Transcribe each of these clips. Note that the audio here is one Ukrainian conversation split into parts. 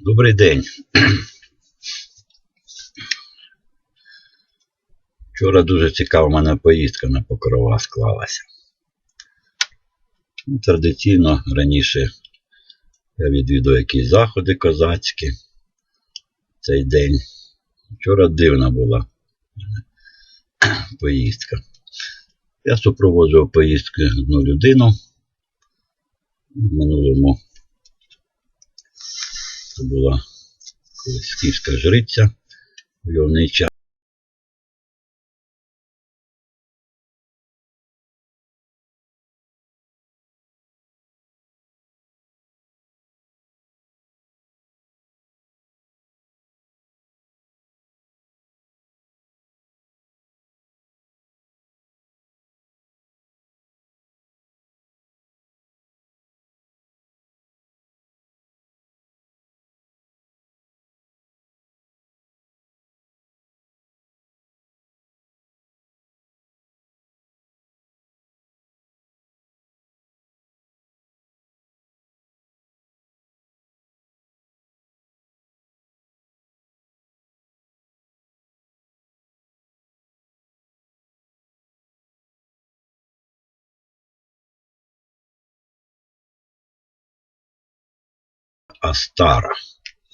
Добрий день. Вчора дуже цікава в мене поїздка на покрова склалася. Ну, Традиційно раніше я відвідав якісь заходи козацькі цей день. Вчора дивна була поїздка. Я супроводжував поїздки одну людину. В минулому була колись київська жриця войовнича. Астара.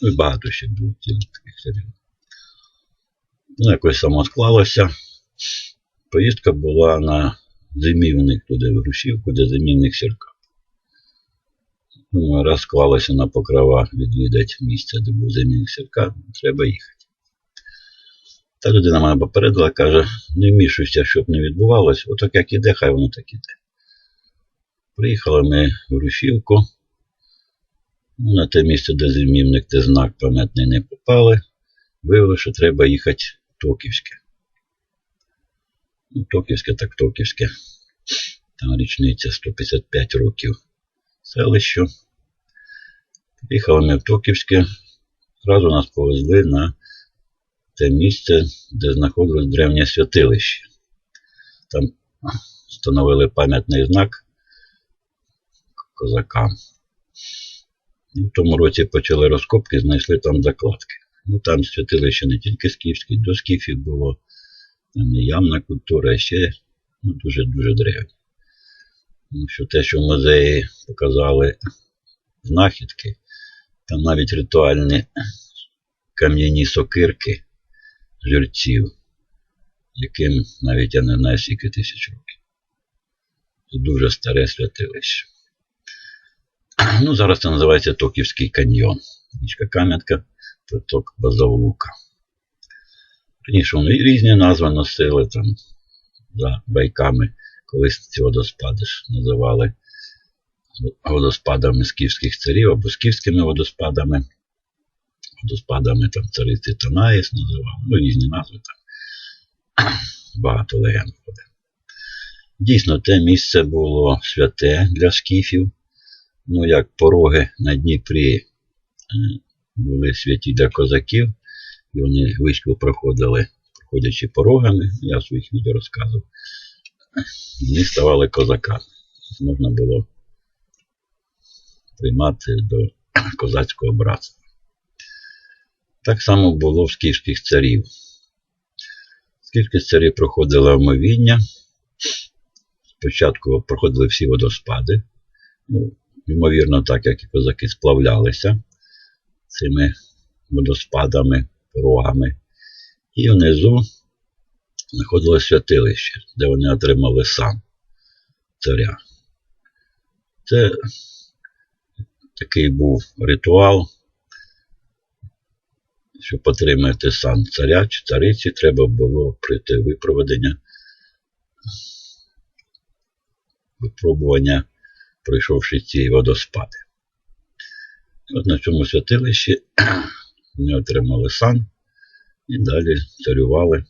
Ну і багато ще було таких серіалів. Ну, якось само склалося. Поїздка була на зимівник туди в Грушівку, де зимівник сірка. Ну, раз склалося на покрова відвідати місце, де був зимівник сірка, треба їхати. Та людина мене попередила, каже, не вмішуйся, щоб не відбувалося, отак як іде, хай воно так іде. Приїхали ми в Грушівку. Ну, На те місце, де зимівник, де знак пам'ятний не попали. Виявили, що треба їхати в Токівське. Ну, Токівське так Токівське. Там річниця 155 років селищу. Приїхали ми в Токівське. Зразу нас повезли на те місце, де знаходилось древнє святилище. Там встановили пам'ятний знак козакам. І в тому році почали розкопки, знайшли там закладки. Ну там святилище не тільки скіфське, до скіфів було там і ямна культура, а ще ну, дуже-дуже древні. Тому що те, що в музеї показали знахідки, там навіть ритуальні кам'яні сокирки жильців, яким навіть я не знаю скільки тисяч років. Дуже старе святилище. Ну, зараз це називається Токівський каньйон. Річка Кам'ятка, приток Базовлука. Раніше вони різні назви носили там за байками, колись ці водоспади ж називали водоспадами скіфських царів або скіфськими водоспадами. Водоспадами там цариці Танаїс називали, ну різні назви там. Багато легенд ходить. Дійсно, те місце було святе для скіфів ну, як пороги на Дніпрі е, були святі для козаків, і вони вишку проходили, проходячи порогами, я в своїх відео розказував, вони ставали козаками. Можна було приймати до козацького братства. Так само було в скіфських царів. Скільки царів проходили омовіння. Спочатку проходили всі водоспади. Ну, ймовірно, так як і козаки сплавлялися цими водоспадами, порогами. І внизу знаходилось святилище, де вони отримали сан царя. Це такий був ритуал, щоб отримати сан царя чи цариці, треба було прийти випроведення, випробування пройшовши ці водоспади. От на цьому святилищі вони отримали сан і далі царювали.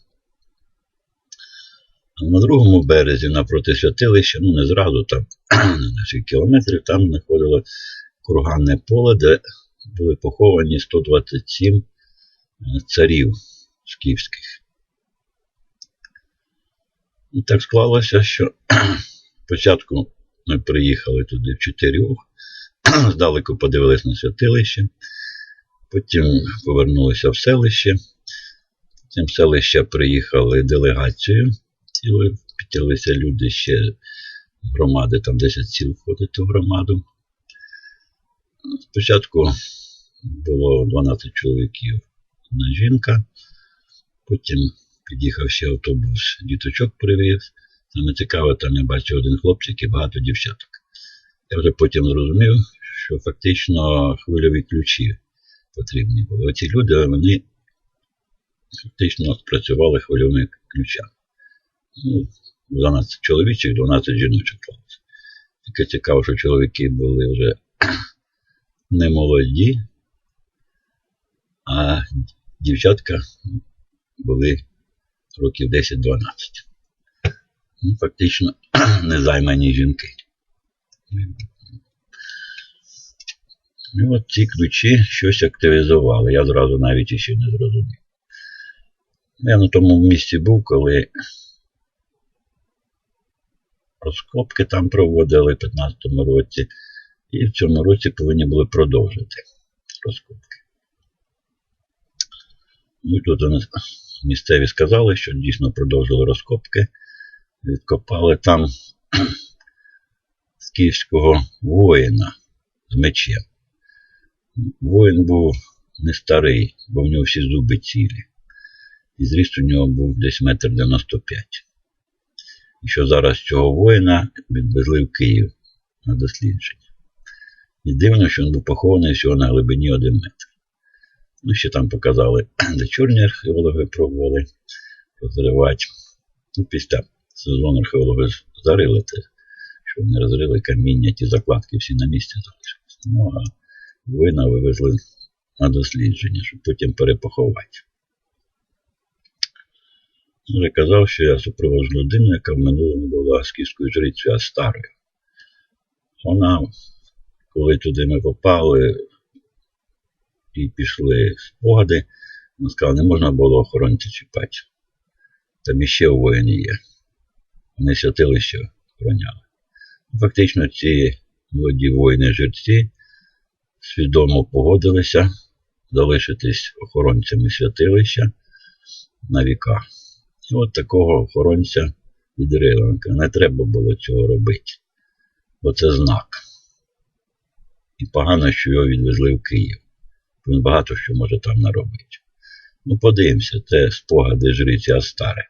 А на другому березі, напроти святилища, ну не зразу, там на 6 кілометрів, там знаходило курганне поле, де були поховані 127 царів скіфських. І так склалося, що спочатку ми приїхали туди в чотирьох, здалеку подивились на святилище. Потім повернулися в селище. Потім в селище приїхали делегацією. Цілою, підтягнулися люди ще з громади, там 10 сіл входить у громаду. Спочатку було 12 чоловіків, одна жінка. Потім під'їхав ще автобус, діточок привіз. Саме цікаво, там я бачив один хлопчик і багато дівчаток. Я вже потім зрозумів, що фактично хвильові ключі потрібні були. Оці люди, вони фактично спрацювали хвильовими ключами. Ну, 12 чоловічих, 12 жіночок клалося. Тільки цікаво, що чоловіки були вже не молоді, а дівчатка були років 10-12. Ну, фактично незаймані жінки. І от ці ключі щось активізували. Я зразу навіть іще не зрозумів. Я на тому місці був, коли розкопки там проводили в 15-му році, і в цьому році повинні були продовжити розкопки. Ну і тут місцеві сказали, що дійсно продовжили розкопки, відкопали там з київського воїна з мечем. Воїн був не старий, бо в нього всі зуби цілі. І зріст у нього був десь метр 95. І що зараз цього воїна відвезли в Київ на дослідження. І дивно, що він був похований всього на глибині 1 метр. Ну, ще там показали, де чорні археологи пробували розривати. Ну, після сезону археологи зарили те, що вони розрили каміння, ті закладки всі на місці залишилися. Ну, а воїна вивезли на дослідження, щоб потім перепоховати. Вже казав, що я супроводжу людину, яка в минулому була скіфською жрицею Астарою. Вона, коли туди ми попали і пішли спогади, вона сказала, не можна було охоронця чіпати. Там іще у воїні є. Вони святилище охороняли. Фактично, ці молоді воїни-жерці свідомо погодилися залишитись охоронцями святилища на віка. І от такого охоронця від відрили. Не треба було цього робити, бо це знак. І погано, що його відвезли в Київ. Він багато що може там наробити. Ну, подивимося, це спогади жриці Астари.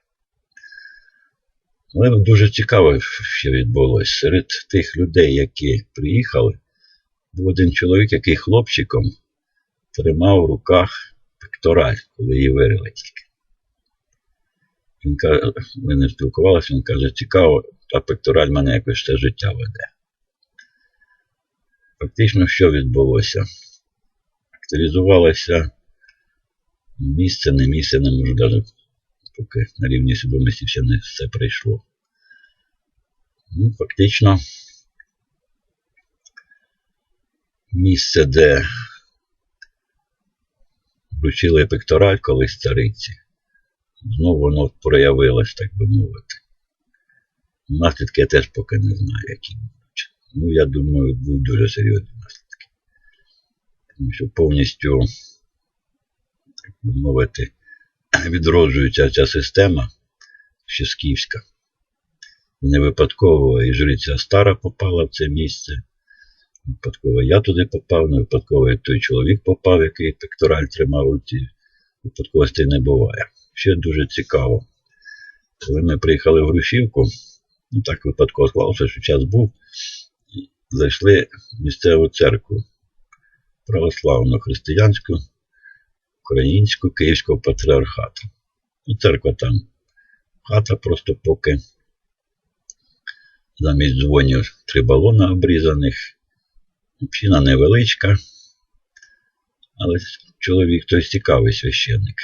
Але дуже цікаво, що відбулося. Серед тих людей, які приїхали, був один чоловік, який хлопчиком тримав в руках пектораль, коли її вирили тільки. Він каже, ми не спілкувалися, він каже, цікаво, та пектораль мене якось все життя веде. Фактично, що відбулося? Активізувалося місце, не місце, не можу навіть, поки на рівні свідомості ще не все прийшло. Ну, Фактично, місце, де вручили пектораль колись цариці, знову воно проявилось, так би мовити. Наслідки я теж поки не знаю, які будуть. Ну, я думаю, будуть дуже серйозні наслідки. Тому що повністю, так би мовити, відроджується ця система ще скіфська. І не випадково і жриця стара попала в це місце. Випадково я туди попав, не випадково і той чоловік попав, який пектораль тримав у руці. Випадковостей не буває. Ще дуже цікаво. Коли ми приїхали в Грушівку, ну так випадково склалося, що час був, зайшли в місцеву церкву православну, християнську, українську, Київського патріархату. Ну, церква там хата просто поки замість дзвонів три балона обрізаних. Община невеличка, але чоловік той цікавий священник.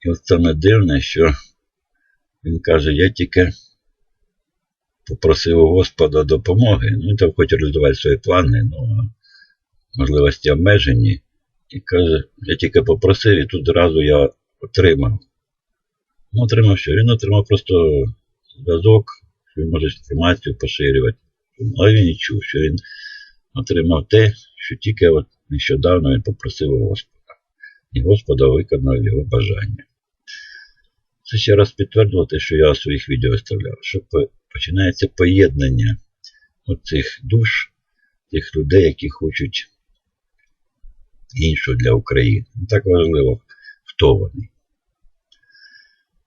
І от саме дивне, що він каже, я тільки попросив у Господа допомоги. Ну, він там хоче роздавати свої плани, але можливості обмежені. І каже, я тільки попросив, і тут одразу я отримав. Ну, отримав що? Він отримав просто зв'язок, що він може інформацію поширювати. Але він і чув, що він отримав те, що тільки от нещодавно він попросив у Господа. І Господа виконав його бажання. Це ще раз підтвердило те, що я у своїх відео виставляв, що починається поєднання оцих душ, тих людей, які хочуть іншого для України. Так важливо, хто вони.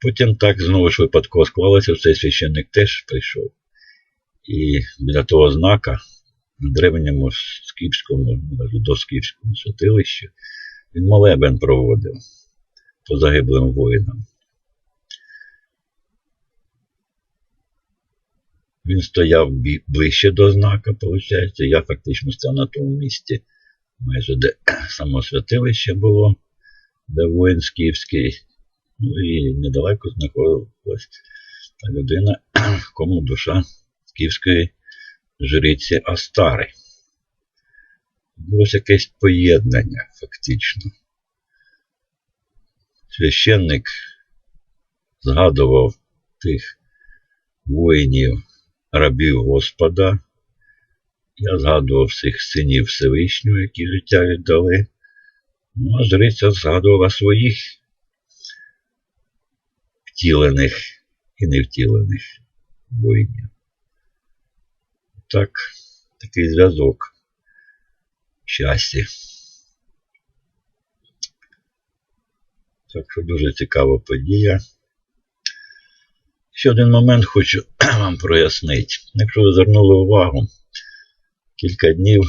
Потім так знову ж випадково склалося, цей священник теж прийшов. І біля того знака на древньому скіфському, навіть до скіфському святилищі, він молебен проводив по загиблим воїнам. Він стояв ближче до знака, виходить. Я фактично став на тому місці, майже де само святилище було, де воїн скіфський. Ну і недалеко знаходилась та людина, кому душа скіфської жриці Астари. Було якесь поєднання, фактично. Священник згадував тих воїнів, рабів Господа. Я згадував всіх синів Всевишнього, які життя віддали. Ну, а жриця згадувала своїх втілених і невтілених воїнів. Так, такий зв'язок в щасті. Так що дуже цікава подія. Ще один момент хочу вам прояснити. Якщо ви звернули увагу, кілька днів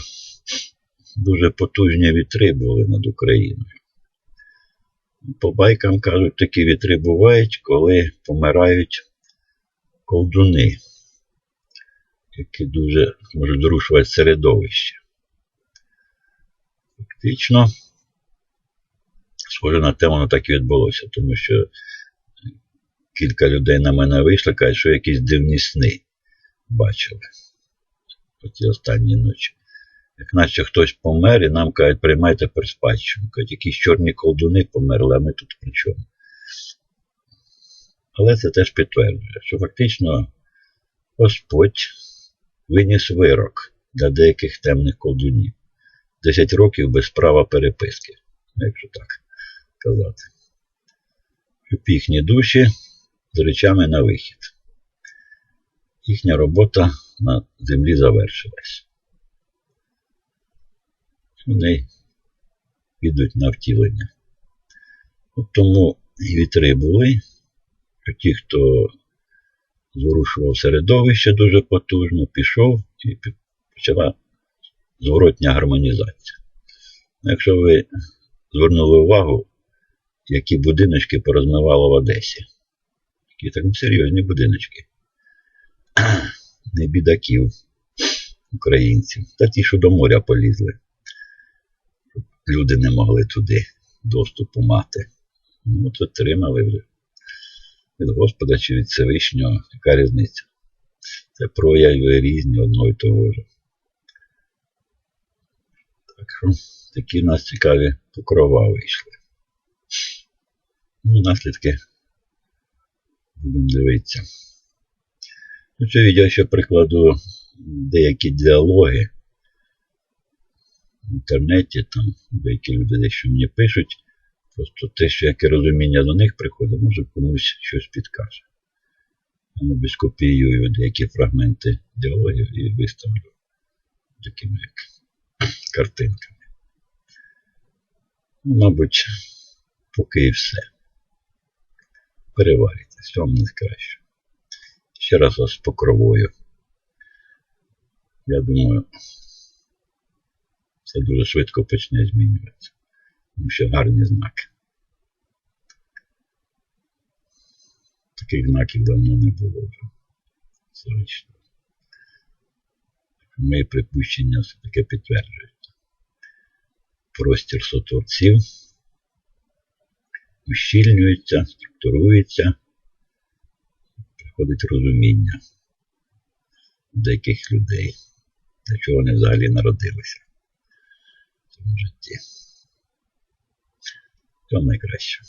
дуже потужні вітри були над Україною. По байкам кажуть, такі вітри бувають, коли помирають колдуни, які дуже можуть зрушувати середовище. Фактично, схоже на те, воно так і відбулося, тому що кілька людей на мене вийшло, кажуть, що якісь дивні сни бачили по ті останні ночі. Як наче хтось помер, і нам кажуть, приймайте перспадщину. Кажуть, якісь чорні колдуни померли, а ми тут при чому. Але це теж підтверджує, що фактично Господь виніс вирок для деяких темних колдунів. 10 років без права переписки, якщо так казати. Щоб їхні душі з речами на вихід. Їхня робота на землі завершилась. Вони підуть на втілення. От тому і вітри були, що ті, хто зворушував середовище дуже потужно, пішов і почала зворотня гармонізація. Ну, Якщо ви звернули увагу, які будиночки порозмивало в Одесі. Такі так серйозні будиночки. Не бідаків українців. Та ті, що до моря полізли. Щоб Люди не могли туди доступу мати. Ну, от отримали вже від Господа чи від Всевишнього, яка різниця? Це прояви різні одного і того ж. Так що такі в нас цікаві покрова вийшли. Ну, наслідки будемо дивитися. Ну, це відео ще прикладу деякі діалоги в інтернеті, там деякі люди дещо мені пишуть. Просто те, що яке розуміння до них приходить, може комусь щось підкаже. Я мабуть, скопіюю деякі фрагменти діалогів і виставлю такими як картинками. Ну, мабуть, поки і все. Переварюйте, всього вам найкраще. Ще раз з покровою. Я думаю, це дуже швидко почне змінюватися. Тому що гарні знаки. Таких знаків давно не було вже. Звично. Мої припущення все-таки підтверджують. Простір сотворців ущільнюється, структурується, приходить розуміння деяких людей, для чого вони взагалі народилися в цьому житті. Всього найкраще.